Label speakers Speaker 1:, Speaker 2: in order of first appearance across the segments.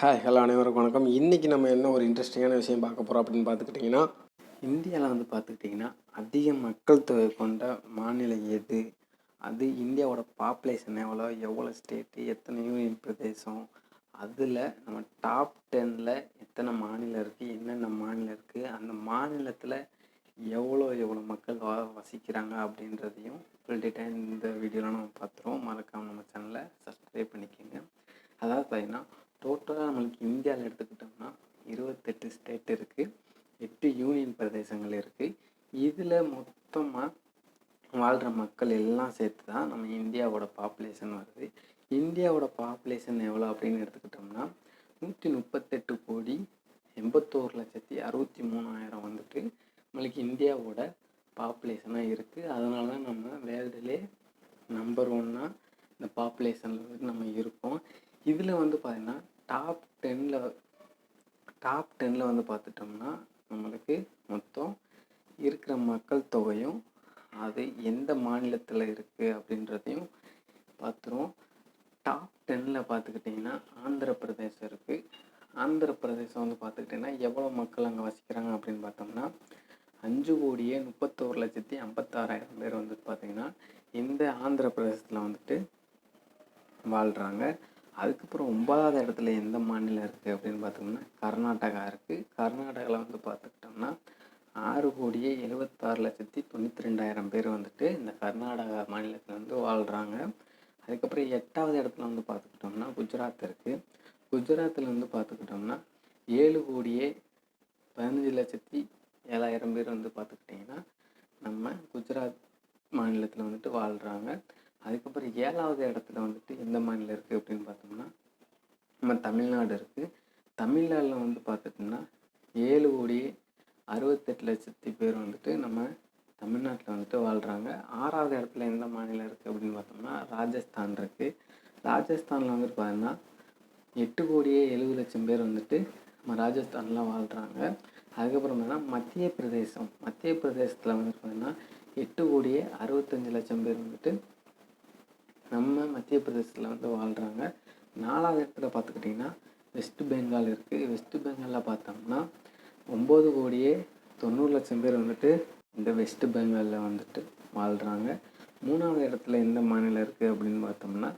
Speaker 1: Hi hello அனைவருக்கும் வணக்கம். இன்றைக்கி நம்ம என்ன ஒரு இன்ட்ரெஸ்டிங்கான விஷயம் பார்க்க போகிறோம் அப்படின்னு பார்த்துக்கிட்டிங்கன்னா இந்தியாவில் வந்து பார்த்துக்கிட்டிங்கன்னா அதிக மக்கள் தொகை கொண்ட மாநிலம் எது? அது இந்தியாவோட பாப்புலேஷன் எவ்வளோ? எவ்வளோ ஸ்டேட்டு எத்தனை யூனியன் பிரதேசம். அதில் நம்ம டாப் டென்னில் எத்தனை மாநிலம் இருக்குது என்னென்ன மாநிலம் இருக்குது அந்த மாநிலத்தில் எவ்வளோ எவ்வளோ மக்கள் வசிக்கிறாங்க அப்படின்றதையும் ஃபுல் டீட்டெயில் இந்த வீடியோவில் நம்ம பார்த்துருவோம். மறக்காமல் நம்ம சேனலை சப்ஸ்கிரைப் பண்ணிக்கோங்க. அதாவது பார்த்தீங்கன்னா டோட்டலாக நம்மளுக்கு இந்தியாவில் எடுத்துக்கிட்டோம்னா இருபத்தெட்டு ஸ்டேட் இருக்குது எட்டு யூனியன் பிரதேசங்கள் இருக்குது இதில் மொத்தமாக வாழ்கிற மக்கள் எல்லாம் சேர்த்து தான் நம்ம இந்தியாவோட பாப்புலேஷன் வருது. இந்தியாவோட பாப்புலேஷன் எவ்வளோ அப்படின்னு எடுத்துக்கிட்டோம்னா நூற்றி முப்பத்தெட்டு கோடி எண்பத்தோரு லட்சத்தி அறுபத்தி மூணாயிரம் வந்துட்டு நம்மளுக்கு இந்தியாவோட பாப்புலேஷனாக இருக்குது அதனால தான் நம்ம வேர்ல்டுலே நம்பர் ஒன்னாக இந்த பாப்புலேஷனில் வந்து நம்ம இருக்கோம். இதில் வந்து பார்த்திங்கன்னா டாப் டென்னில் டாப் டென்னில் வந்து பார்த்துட்டோம்னா நம்மளுக்கு மொத்தம் இருக்கிற மக்கள் தொகையும் அது எந்த மாநிலத்தில் இருக்குது அப்படின்றதையும் பார்த்துருவோம். டாப் டென்னில் பார்த்துக்கிட்டிங்கன்னா ஆந்திர பிரதேசம் இருக்குது ஆந்திர பிரதேசம் வந்து பார்த்துக்கிட்டிங்கன்னா எவ்வளோ மக்கள் அங்கே வசிக்கிறாங்க அப்படின்னு பார்த்தோம்னா அஞ்சு கோடியே முப்பத்தோரு லட்சத்தி ஐம்பத்தாறாயிரம் பேர் வந்துட்டு பார்த்திங்கன்னா இந்த ஆந்திர பிரதேசத்தில் வந்துட்டு வாழ்கிறாங்க அதுக்கப்புறம் ஒன்பதாவது இடத்துல எந்த மாநிலம் இருக்குது அப்படின்னு பார்த்தோம்னா கர்நாடகா இருக்குது கர்நாடகாவில் வந்து பார்த்துக்கிட்டோம்னா ஆறு கோடியே எழுபத்தாறு லட்சத்தி தொண்ணூற்றி ரெண்டாயிரம் பேர் வந்துட்டு இந்த கர்நாடகா மாநிலத்தில் வந்து வாழ்கிறாங்க அதுக்கப்புறம் எட்டாவது இடத்துல வந்து பார்த்துக்கிட்டோம்னா குஜராத் இருக்குது குஜராத்தில் வந்து பார்த்துக்கிட்டோம்னா ஏழு கோடியே பதினஞ்சு லட்சத்தி ஏழாயிரம் பேர் வந்து பார்த்துக்கிட்டிங்கன்னா நம்ம குஜராத் மாநிலத்தில் வந்துட்டு வாழ்கிறாங்க அதுக்கப்புறம் ஏழாவது இடத்துல வந்துட்டு எந்த மாநிலம் இருக்குது அப்படின்னு பார்த்தோம்னா நம்ம தமிழ்நாடு இருக்குது தமிழ்நாட்டில் வந்து பார்த்துட்டோம்னா ஏழு கோடி அறுபத்தெட்டு லட்சத்தி பேர் வந்துட்டு நம்ம தமிழ்நாட்டில் வந்துட்டு வாழ்கிறாங்க ஆறாவது இடத்துல எந்த மாநிலம் இருக்குது அப்படின்னு பார்த்தோம்னா ராஜஸ்தான் இருக்குது ராஜஸ்தானில் வந்துட்டு பார்த்தோம்னா எட்டு கோடியே எழுபது லட்சம் பேர் வந்துட்டு நம்ம ராஜஸ்தானில் வாழ்கிறாங்க அதுக்கப்புறம் பார்த்தீங்கன்னா மத்திய பிரதேசம். மத்திய பிரதேசத்தில் வந்துட்டு பார்த்தீங்கன்னா எட்டு கோடியே அறுபத்தஞ்சு லட்சம் பேர் வந்துட்டு நம்ம மத்திய பிரதேசத்தில் வந்து வாழ்கிறாங்க நாலாவது இடத்துல பார்த்துக்கிட்டிங்கன்னா வெஸ்ட் பெங்கால் இருக்குது வெஸ்ட் பெங்காலில் பார்த்தோம்னா ஒம்பது கோடியே தொண்ணூறு லட்சம் பேர் வந்துட்டு இந்த வெஸ்ட் பெங்காலில் வந்துட்டு வாழ்கிறாங்க மூணாவது இடத்துல எந்த மாநிலம் இருக்குது அப்படின்னு பார்த்தோம்னா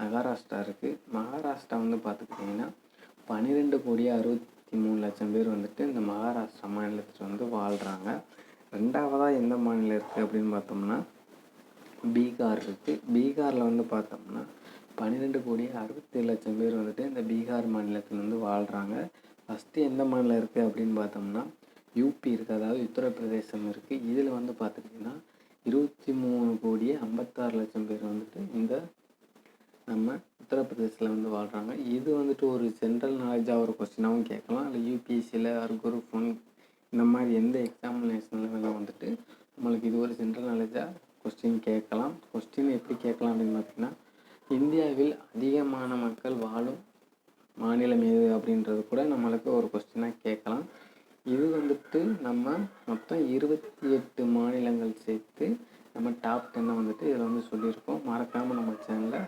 Speaker 1: மகாராஷ்டிரா இருக்குது மகாராஷ்டிரா வந்து பார்த்துக்கிட்டிங்கன்னா பன்னிரெண்டு கோடியே அறுபத்தி மூணு லட்சம் பேர் வந்துட்டு இந்த மகாராஷ்டிரா மாநிலத்தில் வந்து வாழ்கிறாங்க ரெண்டாவதாக எந்த மாநிலம் இருக்குது அப்படின்னு பார்த்தோம்னா பீகார் இருக்குது பீகாரில் வந்து பார்த்தோம்னா பன்னிரெண்டு கோடி அறுபத்தேழு லட்சம் பேர் வந்துட்டு இந்த பீகார் மாநிலத்தில் வந்து வாழ்கிறாங்க ஃபஸ்ட்டு எந்த மாநிலம் இருக்குது அப்படின்னு பார்த்தோம்னா யூபி இருக்குது அதாவது உத்தரப்பிரதேசம் இருக்குது இதில் வந்து பார்த்துட்டிங்கன்னா இருபத்தி மூணு கோடியே ஐம்பத்தாறு லட்சம் பேர் வந்துட்டு இந்த நம்ம உத்தரப்பிரதேசத்தில் வந்து வாழ்கிறாங்க இது வந்துட்டு ஒரு ஜென்ரல் நாலேஜாக ஒரு கொஸ்டினாகவும் கேட்கலாம். இல்லை யூபிஎஸ்சியில் ஒரு குரூப் ஒன் இந்த மாதிரி எந்த எக்ஸாமினேஷனில் வேணால் வந்துட்டு நம்மளுக்கு இது ஒரு ஜென்ரல் நாலேஜாக கொஸ்டின் கேட்கலாம். கொஸ்டின் எப்படி கேட்கலாம் அப்படின்னு பார்த்தீங்கன்னா இந்தியாவில் அதிகமான மக்கள் வாழும் மாநிலம் எது அப்படின்றது கூட நம்மளுக்கு ஒரு கொஸ்டினாக கேட்கலாம். இது வந்துட்டு நம்ம மொத்தம் இருபத்தி எட்டு மாநிலங்கள் சேர்த்து நம்ம டாப் டென்னை வந்துட்டு இதில் வந்து சொல்லியிருக்கோம். மறக்காமல் நம்ம சேனலை